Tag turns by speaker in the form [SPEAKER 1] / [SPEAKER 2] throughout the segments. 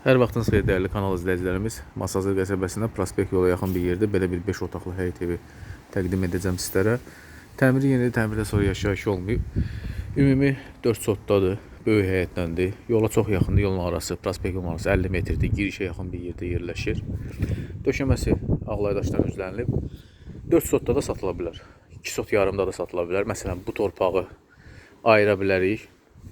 [SPEAKER 1] Hər vaxtınız xeyir dəyərli kanal izləyicilərimiz. Masazır qəsəbəsində prospekt yola yaxın bir yerdə belə bir 5 otaqlı həyət evi təqdim edəcəm sizlərə. Təmiri yeni, təmirdən sonra yaşayış olmayıb. Ümumi 4 sotdadır, böyük həyətdəndir. Yola çox yaxındır, yolun arası, prospekt yolun arası 50 metrdir, girişə yaxın bir yerdə yerləşir. Döşəməsi ağlaydaşdan üzlənilib. 4 sotda da satıla bilər. 2 sot yarımda da satıla bilər. Məsələn, bu torpağı ayıra bilərik.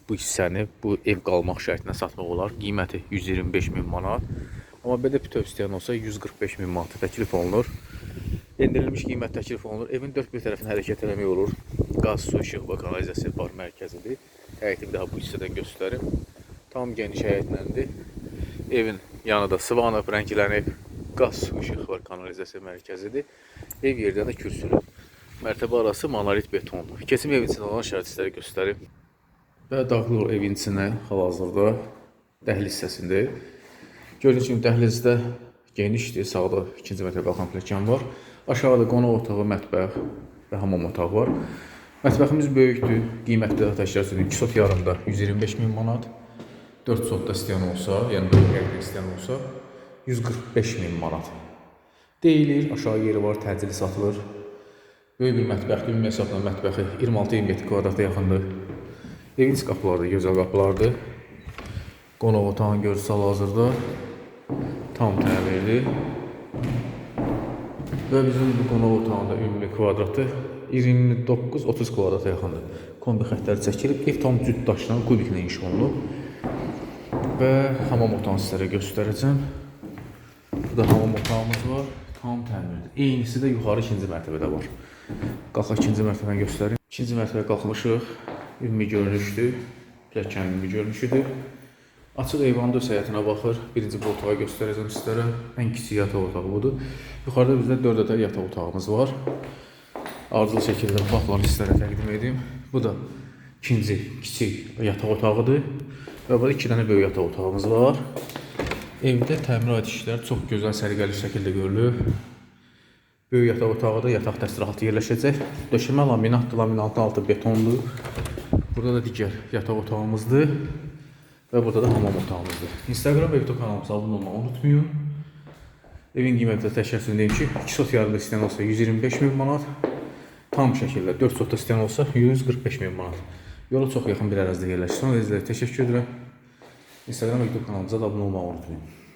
[SPEAKER 1] Bu hissəni bu ev qalmaq şərtinə satmaq olar. Qiyməti 125 min manat. Amma belə bütöv istəyən olsa 145 min manata təklif olunur. Endirilmiş qiymət təklif olunur. Evin dörd bir tərəfinə hərəkət eləmək olur. Qaz, su, işıq və kanalizasiya var mərkəzidir. Bir daha bu hissədən göstərim. Tam geniş həyətləndir. Evin yanı da sıvanıb, rənglənib. Qaz, su, işıq var kanalizasiya mərkəzidir. Ev yerdən də kürsülü. Mərtəbə arası monolit beton. Keçim evin içində olan şərait göstərim. Və daxil olur evin içinə hal-hazırda dəhliz hissəsində. Gördüyünüz kimi dəhlizdə genişdir. Sağda ikinci mərtəbə kompleksiyan var. Aşağıda qonaq otağı, mətbəx və hamam otağı var. Mətbəximiz böyükdür. Qiyməti də təkrar edirəm. 2 sot yarımda 125 min manat. 4 sotda istəyən olsa, yəni böyük həyətdə istəyən olsa 145 min manat. Deyilir, aşağı yeri var, təcili satılır. Böyük bir mətbəxdir, ümumi hesabla mətbəxi 26-27 kvadrata yaxındır. Evin iç qapıları da gözəl qapılardır. Qonaq otağın görüntüsü hal-hazırda tam təmirli. Və bizim bu qonaq otağında ümumi kvadratı 29-30 kvadrata yaxındır. Kombi xəttləri çəkilib, ev tam cüt daşla, kubiklə inşa olunub. Və hamam otağını sizlərə göstərəcəm. Burada hamam otağımız var, tam təmirlidir. Eynisi də yuxarı ikinci mərtəbədə var. Qalxaq ikinci mərtəbəni göstərim. İkinci mərtəbəyə qalxmışıq. Ümumi görünüşdür. Pilləkənin ümumi görünüşüdür. Açıq eyvan döş həyətinə baxır. Birinci bu otağı göstərəcəm sizlərə. Ən kiçik yataq otağı budur. Yuxarıda bizdə 4 ədəd yataq otağımız var. Ardıcıl şəkildə otaqlarını sizlərə təqdim edeyim. Bu da ikinci kiçik yataq otağıdır. Və burada 2 dənə böyük yataq otağımız var. Evdə təmirat işləri çox gözəl səliqəli şəkildə görülür. Böyük yataq otağı da yataq təsərrüfatı yerləşəcək. Döşəmə laminatdır, laminatın altı betondur. Burada da digər yataq otağımızdır. Və burada da hamam otağımızdır. Instagram və YouTube kanalımıza abunə olmağı unutmayın. Evin qiyməti də təşəkkür edirəm ki, 2 sot yarıda istəyən olsa 125 min manat, tam şəkildə 4 sotda istəyən olsa 145 min manat. Yola çox yaxın bir ərazidə yerləşir. Son izləyicilərə təşəkkür edirəm. Instagram və YouTube kanalımıza da abunə olmağı unutmayın.